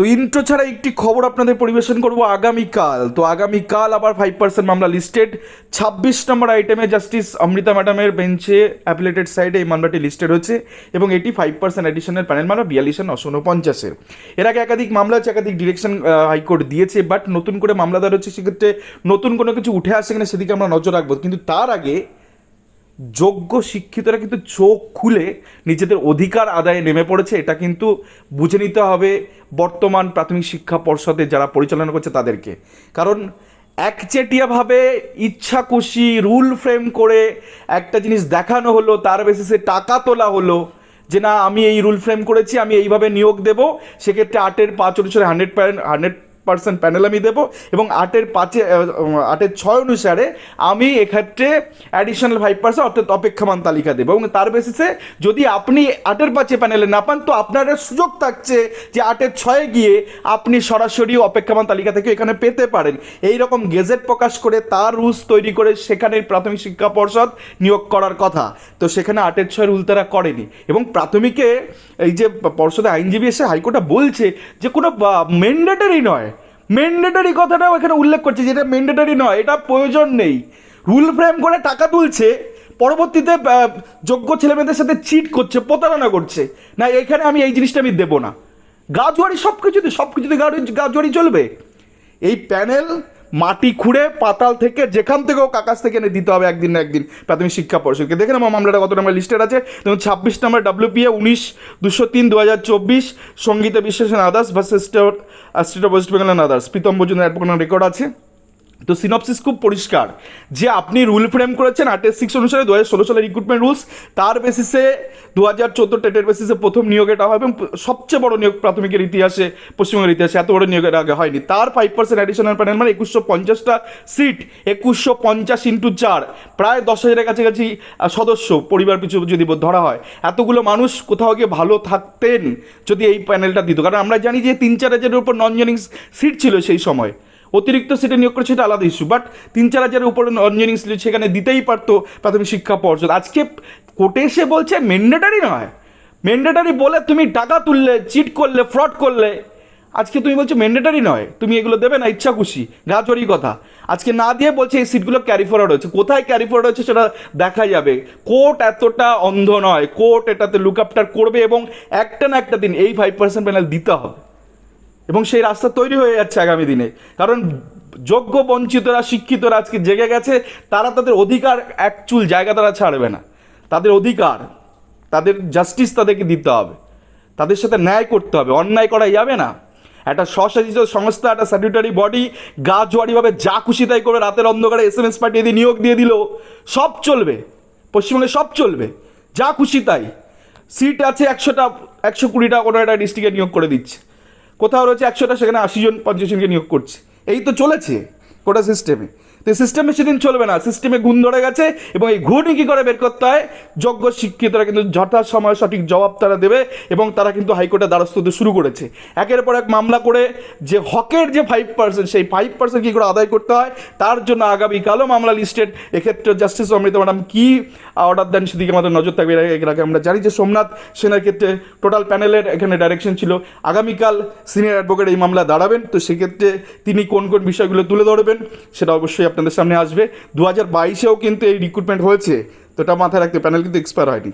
তো ইন্ট্রো ছাড়া একটি খবর আপনাদের পরিবেশন করব আগামীকাল। তো আগামীকাল আবার ফাইভ পার্সেন্ট মামলা লিস্টেড ছাব্বিশ নম্বর আইটেমে জাস্টিস অমৃতা ম্যাডামের বেঞ্চে অ্যাপিলেটেড সাইডে এই মামলাটি লিস্টেড হচ্ছে এবং এটি ফাইভ পার্সেন্ট অ্যাডিশনের প্যানেল মামলা, বিয়াল্লিশ নশো উনপঞ্চাশের। এর আগে একাধিক মামলা আছে, একাধিক ডিরেকশন হাইকোর্ট দিয়েছে বাট নতুন করে মামলাদার হচ্ছে, সেক্ষেত্রে নতুন কোনো কিছু উঠে আসছে কিনা সেদিকে আমরা নজর রাখব। কিন্তু তার আগে যোগ্য শিক্ষিতরা কিন্তু চোখ খুলে নিজেদের অধিকার আদায়ে নেমে পড়েছে। এটা কিন্তু বুঝে নিতে হবে বর্তমান প্রাথমিক শিক্ষা পর্ষদে যারা পরিচালনা করছে তাদেরকে। কারণ একচেটিয়াভাবে ইচ্ছা খুশি রুল ফ্রেম করে একটা জিনিস দেখানো হলো, তার বেসিসে টাকা তোলা হলো যে না, আমি এই রুল ফ্রেম করেছি, আমি এইভাবে নিয়োগ দেব, সেক্ষেত্রে আটের পাঁচ অনুসারে হান্ড্রেড হান্ড্রেড পার্সেন্ট প্যানেল আমি দেবো এবং আটের পাঁচে আটের ছয় অনুসারে আমি এক্ষেত্রে অ্যাডিশনাল ফাইভ পার্সেন্ট অর্থাৎ অপেক্ষমান তালিকা দেবো। এবং তার বেসিসে যদি আপনি আটের পাঁচে প্যানেলে না পান, তো আপনার সুযোগ থাকছে যে আটের ছয়ে গিয়ে আপনি সরাসরি অপেক্ষমান তালিকা থেকে এখানে পেতে পারেন। এই রকম গেজেট প্রকাশ করে তার রুলস তৈরি করে সেখানে প্রাথমিক শিক্ষা পর্ষদ নিয়োগ করার কথা। তো সেখানে আটের ছয় রুল তারা করেনি। এবং প্রাথমিকে এই যে পর্ষদে আইনজীবী এসে হাইকোর্টে বলছে যে কোনো ম্যান্ডেটারি নয়। ম্যান্ডেটারি কথাটাও এখানে উল্লেখ করছে যেটা ম্যান্ডেটারি নয়, এটা প্রয়োজন নেই। রুল ফ্রেম করে টাকা তুলছে, পরবর্তীতে যোগ্য ছেলেমেয়েদের সাথে চিট করছে, প্রতারণা করছে। না, এখানে আমি এই জিনিসটা আমি দেবো না। গাজুয়ারি সব কিছুতে সব কিছুতে গাজুয়ারি চলবে। এই প্যানেল মাটি খুঁড়ে পাতাল থেকে যেখান থেকেও কাকাস থেকে এনে দিতে হবে একদিন না একদিন প্রাথমিক শিক্ষা পর্ষদকে। দেখে নাম মামলাটা কত নম্বর লিস্টেড আছে। যেমন ছাব্বিশ নম্বর ডাব্লিউপিএ উনিশ দুশো তিন দু হাজার চব্বিশ, সঙ্গীতা বিশ্লেষণ others versus state of West Bengal and others Pritam Majumdar advocate record আছে। তো সিনপসিস খুব পরিষ্কার। যে আপনি রুল ফ্রেম করেছেন আটের সিক্স অনুসারে দু হাজার ষোলো সালের রিক্রুটমেন্ট রুলস তার বেসিসে দু হাজার চোদ্দ টেটের বেসিসে প্রথম নিয়োগ এটা হয় এবং সবচেয়ে বড় নিয়োগ প্রাথমিকের ইতিহাসে, পশ্চিমবঙ্গের ইতিহাসে এত বড় নিয়োগের আগে হয়নি। তার ফাইভ পার্সেন্ট অ্যাডিশনাল প্যানেল মানে একুশশো পঞ্চাশটা সিট একুশশো পঞ্চাশ ইন্টু চার, প্রায় দশ হাজারের কাছাকাছি সদস্য, পরিবার পিছু যদি ধরা হয়। এতগুলো মানুষ কোথাও গিয়ে ভালো থাকতেন যদি এই প্যানেলটা দিত। কারণ আমরা জানি যে তিন চার হাজারের উপর নন জেনিং সিট ছিল সেই সময়। অতিরিক্ত সিটে নিয়োগ করে সেটা আলাদা ইস্যু বাট তিন চার হাজারের উপরে নন জেনিং সিট সেখানে দিতেই পারতো প্রাথমিক শিক্ষা পর্ষদ। আজকে কোর্টে এসে বলছে ম্যান্ডেটারি নয়। ম্যান্ডেটারি বলে তুমি টাকা তুললে চিট করলে ফ্রড করলে। আজকে তুমি বলছো ম্যান্ডেটারি নয়। তুমি এগুলো দেবে না, ইচ্ছা খুশি। গাজরি কথা। আজকে না দিয়ে বলছে এই সিটগুলো ক্যারি ফরওয়ার্ড হচ্ছে। কোথায় ক্যারি ফরওয়ার্ড হচ্ছে সেটা দেখা যাবে। কোর্ট এতটা অন্ধ নয়। কোর্ট এটাতে লুক আপটার করবে এবং একটা না একটা দিন এই ফাইভ পার্সেন্ট প্যানেল দিতে হবে। এবং সেই রাস্তা তৈরি হয়ে যাচ্ছে আগামী দিনে। কারণ যোগ্য, বঞ্চিতরা, শিক্ষিতরা আজকে জেগে গেছে, তারা তাদের অধিকার এক চুল জায়গা তারা ছাড়বে না। তাদের অধিকার, তাদের জাস্টিস তাদেরকে দিতে হবে। তাদের সাথে ন্যায় করতে হবে। অন্যায় করা যাবে না। একটা স্বশাসিত সংস্থা, একটা স্যানিটারি বডি গা জোয়ারিভাবে যা খুশি তাই করে রাতের অন্ধকারে এস এম এস পাঠিয়ে দিয়ে নিয়োগ দিয়ে দিল। সব চলবে। পশ্চিমবঙ্গে সব চলবে। যা খুশি তাই। সিট আছে একশোটা, একশো কুড়িটা কোনো একটা ডিস্ট্রিক্টে নিয়োগ করে দিচ্ছে। কোথাও রয়েছে একশোটা, সেখানে আশি জন, পঞ্চাশ জনকে নিয়োগ করছে। এই তো চলেছে কোটা সিস্টেমে তো সিস্টেমে সেদিন চলবে না। সিস্টেমে গুণ ধরে গেছে এবং এই ঘুরনি কী করে বের করতে হয়? যোগ্য শিক্ষিতরা কিন্তু যথা সময় সঠিক জবাব তারা দেবে এবং তারা কিন্তু হাইকোর্টের দ্বারস্থ হতে শুরু করেছে। একের পর এক মামলা করে যে হকের যে ফাইভ পার্সেন্ট সেই ফাইভ পার্সেন্ট কী করে আদায় করতে হয়? তার জন্য আগামীকালও মামলা লিস্টেড এক্ষেত্রে জাস্টিস অমৃতা ম্যাডাম কী অর্ডার দেন সেদিকে আমাদের নজর থাকবে। এর আগে- আমরা জানি যে সোমনাথ সেনার ক্ষেত্রে টোটাল প্যানেলের এখানে ডাইরেকশন ছিল। আগামীকাল সিনিয়র অ্যাডভোকেট এই মামলা দাঁড়াবেন। তো সেক্ষেত্রে তিনি কোন কোন বিষয়গুলো তুলে ধরবেন, সেটা অবশ্যই আপনাদের সামনে আসবে। দু হাজার বাইশেও কিন্তু এই রিক্রুটমেন্ট হয়েছে। তো এটা মাথায় রাখতে প্যানেল কিন্তু এক্সপায়ার হয়নি।